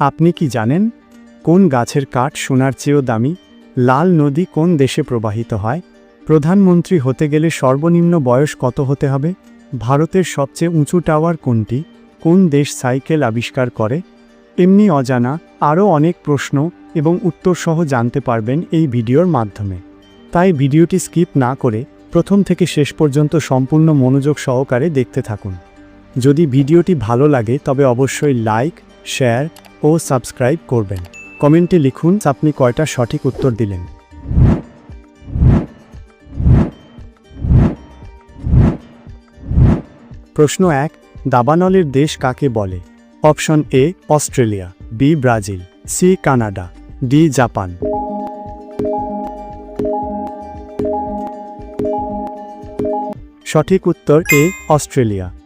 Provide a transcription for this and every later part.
আপনি কি জানেন কোন গাছের কাঠ সোনার চেয়েও দামি? লাল নদী কোন দেশে প্রবাহিত হয়? প্রধানমন্ত্রী হতে গেলে সর্বনিম্ন বয়স কত হতে হবে? ভারতের সবচেয়ে উঁচু টাওয়ার কোনটি? কোন দেশ সাইকেল আবিষ্কার করে? এমনি অজানা, আরও অনেক প্রশ্ন এবং উত্তরসহ জানতে পারবেন এই ভিডিওর মাধ্যমে। তাই ভিডিওটি স্কিপ না করে প্রথম থেকে শেষ পর্যন্ত সম্পূর্ণ মনোযোগ সহকারে দেখতে থাকুন। যদি ভিডিওটি ভালো লাগে তবে অবশ্যই লাইক শেয়ার ও সাবস্ক্রাইব করবেন। কমেন্টে লিখুন আপনি কয়টা সঠিক উত্তর দিলেন। প্রশ্ন এক, দাবানলের দেশ কাকে বলে? Option A, Australia, B, Brazil, C, Canada, D, Japan. সঠিক উত্তর এ, অস্ট্রেলিয়া।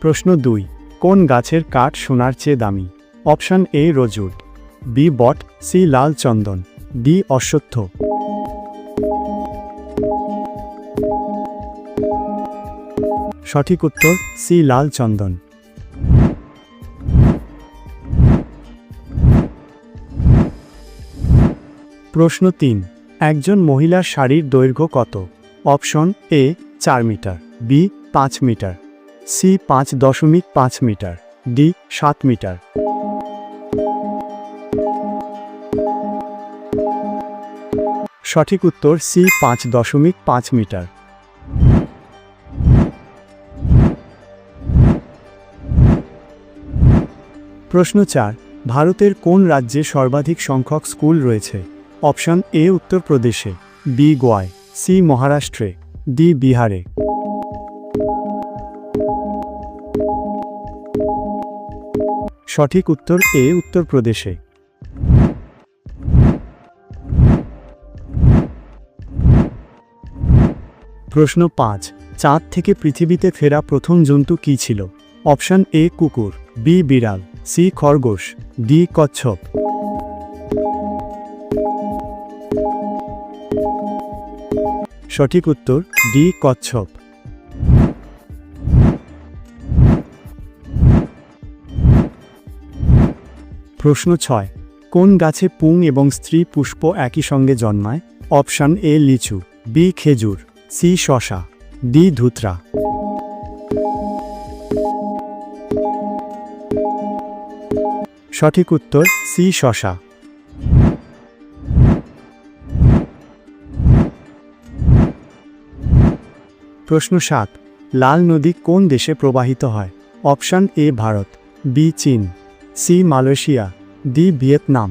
প্রশ্ন দুই, কোন গাছের কাঠ সোনার চেয়ে দামি? অপশন এ, রজুর। বি, বট। সি, লাল চন্দন। ডি, অশ্বত্থ। সঠিক উত্তর, সি, লাল চন্দন। প্রশ্ন তিন, একজন মহিলার শাড়ির দৈর্ঘ্য কত? অপশন এ, চার মিটার। বি, পাঁচ মিটার। সি পাঁচ দশমিক পাঁচ মিটার, ডি সাত মিটার। সঠিক উত্তর সি পাঁচ দশমিক পাঁচ মিটার। প্রশ্ন চার, ভারতের কোন রাজ্যে সর্বাধিক সংখ্যক স্কুল রয়েছে? অপশন এ উত্তরপ্রদেশে, বি গোয়ায়, সি মহারাষ্ট্রে, ডি বিহারে। সঠিক উত্তর এ উত্তরপ্রদেশে প্রশ্ন পাঁচ, চাঁদ থেকে পৃথিবীতে ফেরা প্রথম জন্তু কী ছিল? অপশন এ, কুকুর, বি, বিড়াল, সি, খরগোশ, ডি, কচ্ছপ। সঠিক উত্তর, ডি, কচ্ছপ। প্রশ্ন ছয়, কোন গাছে পুং এবং স্ত্রী পুষ্প একই সঙ্গে জন্মায়? অপশান এ, লিচু, বি, খেজুর, সি, শশা ডি ধুতরা। সঠিক উত্তর সি শশা। প্রশ্ন সাত, লাল নদী কোন দেশে প্রবাহিত হয়? অপশান এ, ভারত, বি, চীন। C Malaysia, D Vietnam.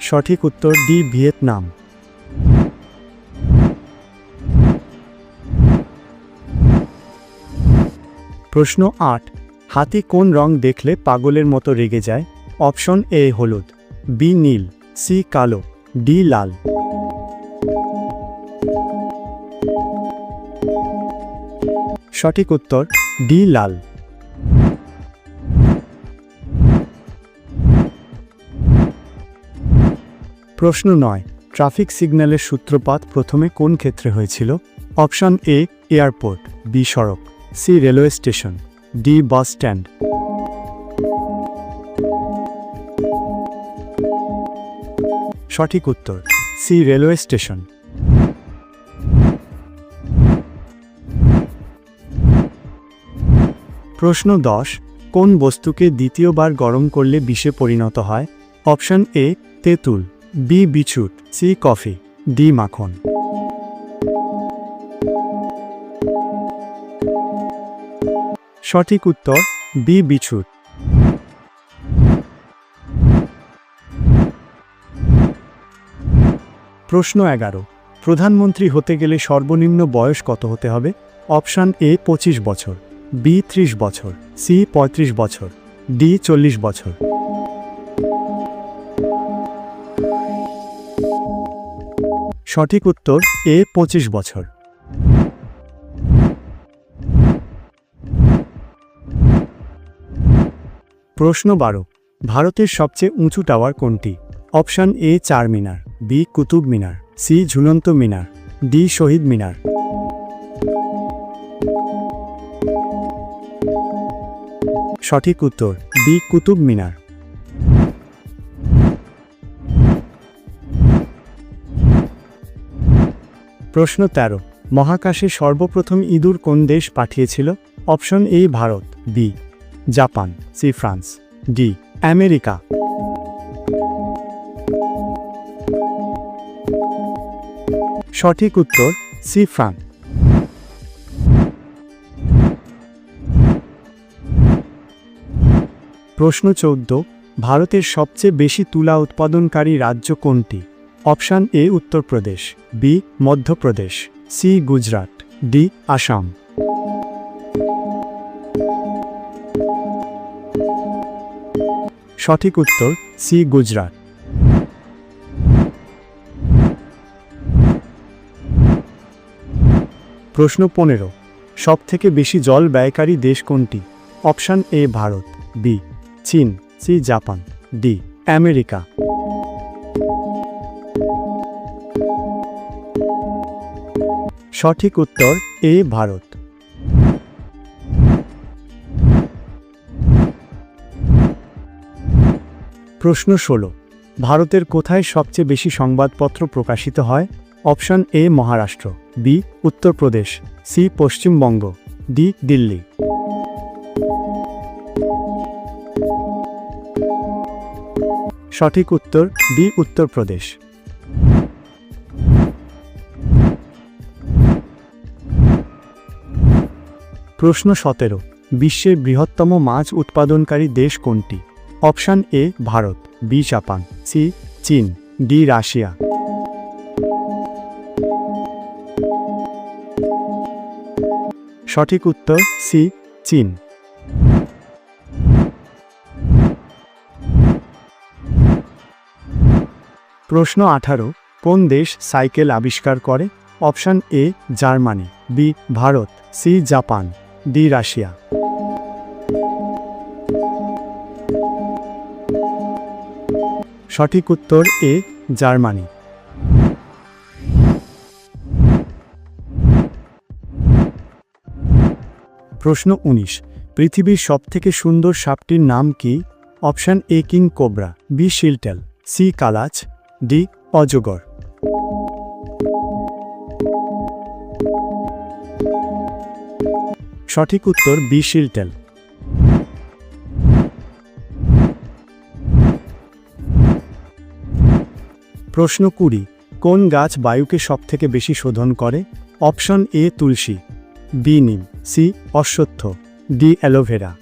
সঠিক উত্তর ডি ভিয়েতনাম। প্রশ্ন আট, হাতি কোন রং দেখলে পাগলের মতো রেগে যায়? অপশন এ হলুদ, বি নীল, সি কালো, ডি লাল। সঠিক উত্তর, ডি লাল। প্রশ্ন নয়, ট্রাফিক সিগন্যালের সূত্রপাত প্রথমে কোন ক্ষেত্রে হয়েছিল? অপশন এ, এয়ারপোর্ট, বি, সড়ক, C, railway station, D, bus stand. সঠিক উত্তর, সি, রেলওয়ে স্টেশন। প্রশ্ন দশ, কোন বস্তুকে দ্বিতীয়বার গরম করলে বিষে পরিণত হয়? অপশন এ, তেঁতুল, বি, বিছুট, সি, কফি, ডি, মাখন। সঠিক উত্তর, বি, বিছুট। প্রশ্ন এগারো, প্রধানমন্ত্রী হতে গেলে সর্বনিম্ন বয়স কত হতে হবে? অপশান এ, পঁচিশ বছর। বি ত্রিশ বছর, সি পঁয়ত্রিশ বছর, ডি চল্লিশ বছর। সঠিক উত্তর, এ পঁচিশ বছর। প্রশ্ন বারো, ভারতের সবচেয়ে উঁচু টাওয়ার কোনটি? Option A Charminar, B Qutub Minar, C ঝুলন্ত মিনার, ডি শহীদ মিনার। সঠিক উত্তর, বি, কুতুব মিনার। প্রশ্ন তেরো, মহাকাশে সর্বপ্রথম ইঁদুর কোন দেশ পাঠিয়েছিল? Option A, Bharat, B, Japan, C, France, D, America. সঠিক উত্তর, সি, ফ্রান্স। প্রশ্ন চৌদ্দ, ভারতের সবচেয়ে বেশি তুলা উৎপাদনকারী রাজ্য কোনটি? Option A Uttar Pradesh, B Madhya Pradesh, C Gujarat, D Assam. সঠিক উত্তর, সি গুজরাট। প্রশ্ন পনেরো, সবথেকে বেশি জল ব্যয়কারী দেশ কোনটি? অপশান এ ভারত, বি চীন সি জাপান, ডি আমেরিকা। সঠিক উত্তর, এ ভারত। প্রশ্ন ষোলো। ভারতের কোথায় সবচেয়ে বেশি সংবাদপত্র প্রকাশিত হয়? Option A Maharashtra, B Uttar Pradesh, C Paschimbanga, D Delhi. সঠিক উত্তর বি উত্তরপ্রদেশ প্রশ্ন সতেরো বিশ্বের বৃহত্তম মাছ উৎপাদনকারী দেশ কোনটি? Option A, Bharat, B, Japan, C, চীন, ডি, রাশিয়া। সঠিক উত্তর সি, চীন। প্রশ্ন আঠারো, কোন দেশ সাইকেল আবিষ্কার করে? Option A, Germany, B, Bharat, C, Japan, D, Russia. সঠিক উত্তর এ, জার্মানি। প্রশ্ন উনিশ, পৃথিবীর সবথেকে সুন্দর সাপটির নাম কি? Option A, king cobra, B, shieldtail, C, কালাচ D অজগর। সঠিক উত্তর বি শিলটেল। প্রশ্ন কুড়ি, কোন গাছ বায়ুকে সবথেকে বেশি শোধন করে? অপশন এ তুলসী, বি নিম, সি অশ্বত্থ, ডি অ্যালোভেরা।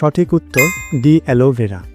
সঠিক উত্তর ডি অ্যালোভেরা।